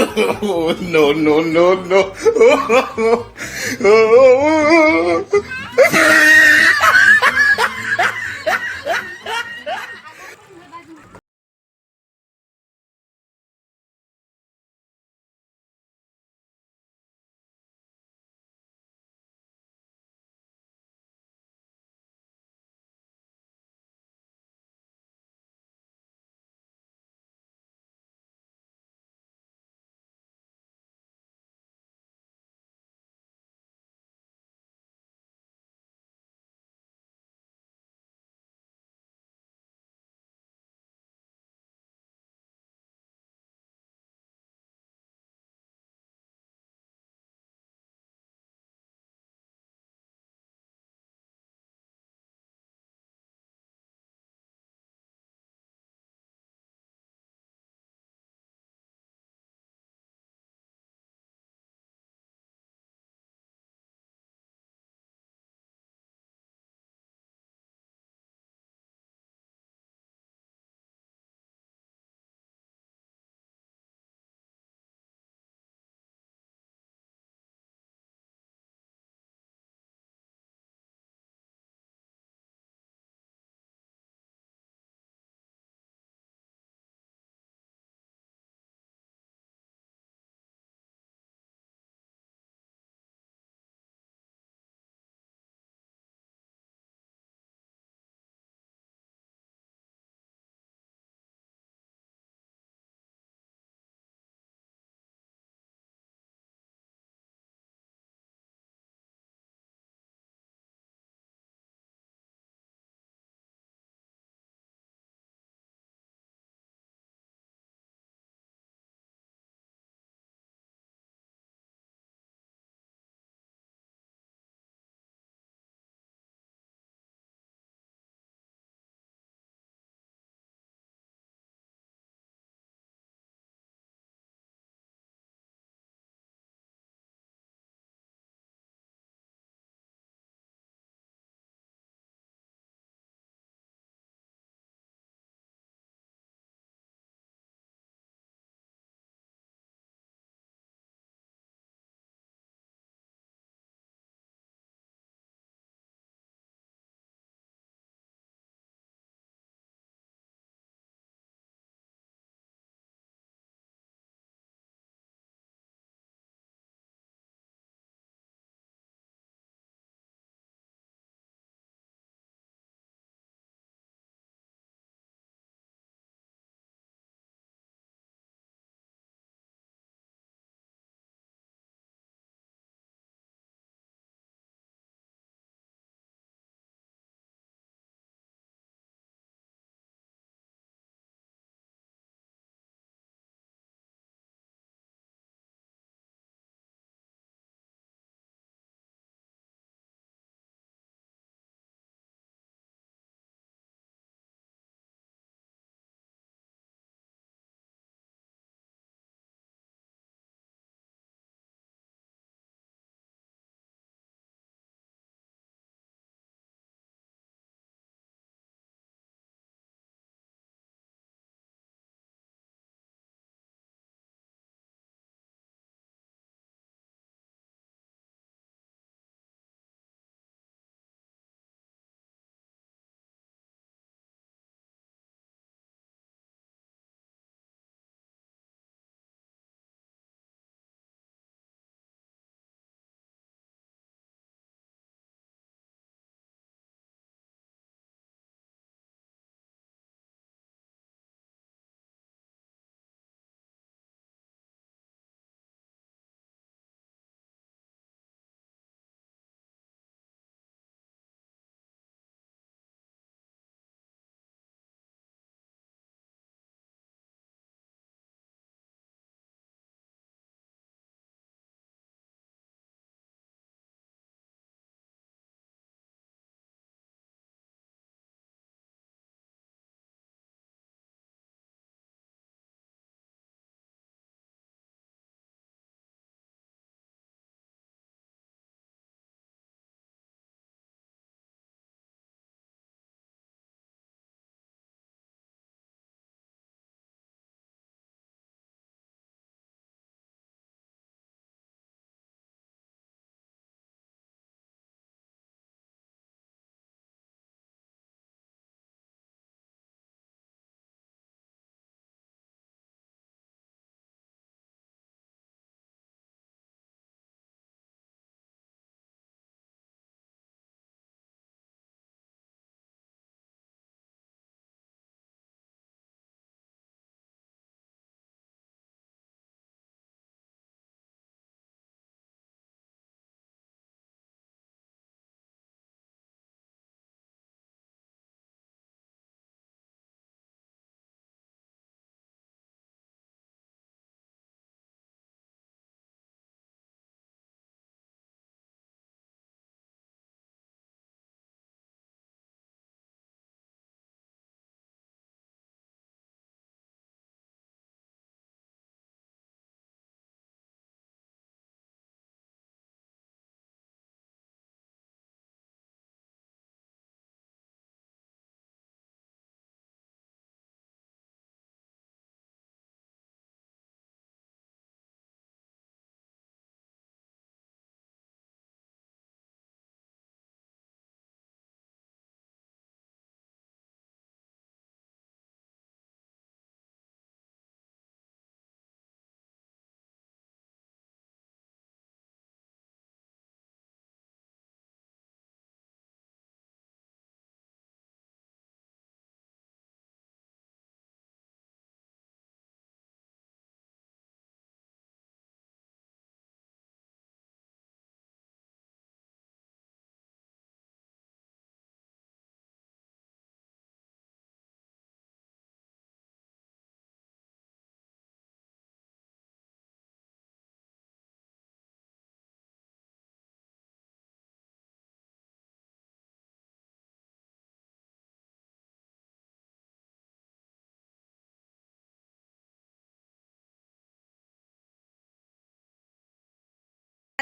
No, no, no, no.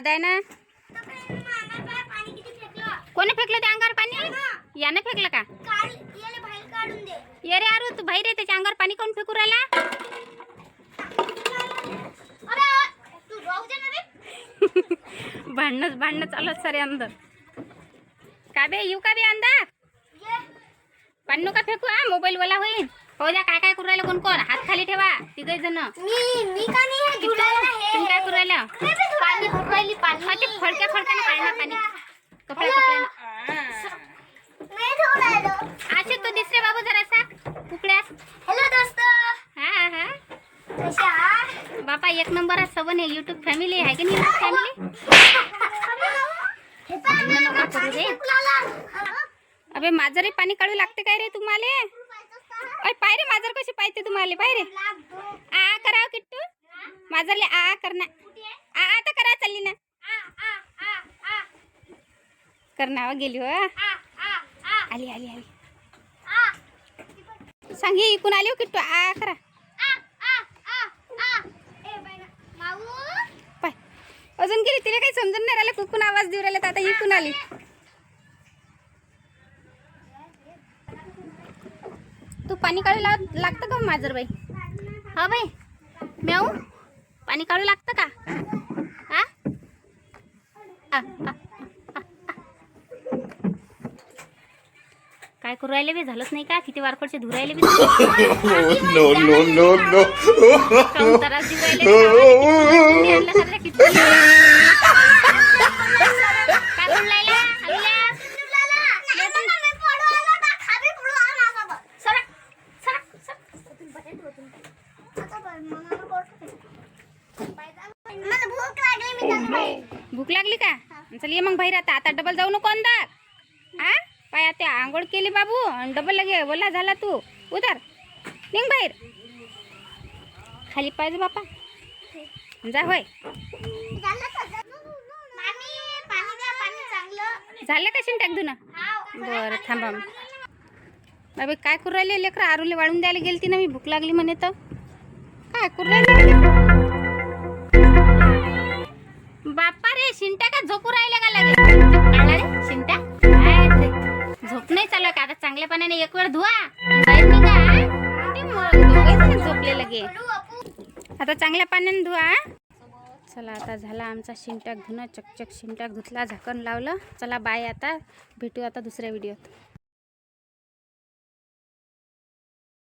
आहे ना? कोणी फेकलं त्या अंगावर पाणी? यानं फेकलं का? ये रे अरू तू बाहेर रे त्याच्या अंगावर पाणी कोण फेकू राहिला? भांडणच भांडणं चालू सारे अंदर. का बे येऊ का बे अंदर? पाणी नका फेकू हा मोबाईल वाला होईल. हो द्या काय काय करू राहिलं कोण कोण? हात खाली ठेवा तिघ जण. तुम्ही काय करू राहिलं? हा, ते फडक्या फडक्यानं काढणार पाणी. कपड्या कपड्यानं असे तो दिसरे बाबू जरासा. कुकड्यास हॅलो दोस्त. हा हा बापा एक नंबर सबन आहे युट्यूब फॅमिली आहे की नाही युट्यूब फॅमिली नका करू रे. अबे पाणी काढू लागते काय रे तुम्हाला? अय पाय रे माझर कशी पाहिजे तुम्हाला? पाय रे. आ करा किट्टू? माझरले आ करना आ आता करा चालली ना. करणार हो, गेली हो. आली आली आली. सांग हे इकून आली हो किट्टू. आ आ करा. पाय. अजून गेली तिला काही समजून नाही राहिलं. कुकून आवाज देऊ राहिला तर आता इकून आली तू पाणी काढू लाग लागतं का माझर बाई हा बाई. म्याऊ पाणी काढू लागतं का? हा. काय करू राहिले बे? झालंच नाही का? किती वारकडचे धुर राहिले बे no. काहून त्रास देऊ राहिले रे गावाला? किती आणलं सगळं किती? काय करू राहिला? हल्ल्या? मला भूक लागली मी त्यांना बाहेर. भूक लागली का चल ये मग बाहेर आता डबल जाऊ नको अंदर हा पाय आता आंघोळ केली बाबू आणि डबल लगे बोला झाला तू. उतर. निघ बाहेर. खाली पाहिजे बापा. जा होय. झालं का? शिंटाक धुणं. बरं थांबा मग. बाबा काय करू राहिले? लेकरं आरूले वाळून द्यायला गेलती ना मी भूक लागली म्हणे तर. काय करू राहिले? बाप्पा रे शिंट्या का झोपू राहिले झोप का आता चांगल्या पाण्याने एक वेळ धुवा. आणि बाहेर झोपले लगे आता चांगल्या पाण्याने धुवा चला आता झाला आमचा शिंट्याक धुणं. चकचक शिंट्याक धुतला झाकण लावलं. चला बाय आता. भेटू आता दुसऱ्या व्हिडिओत.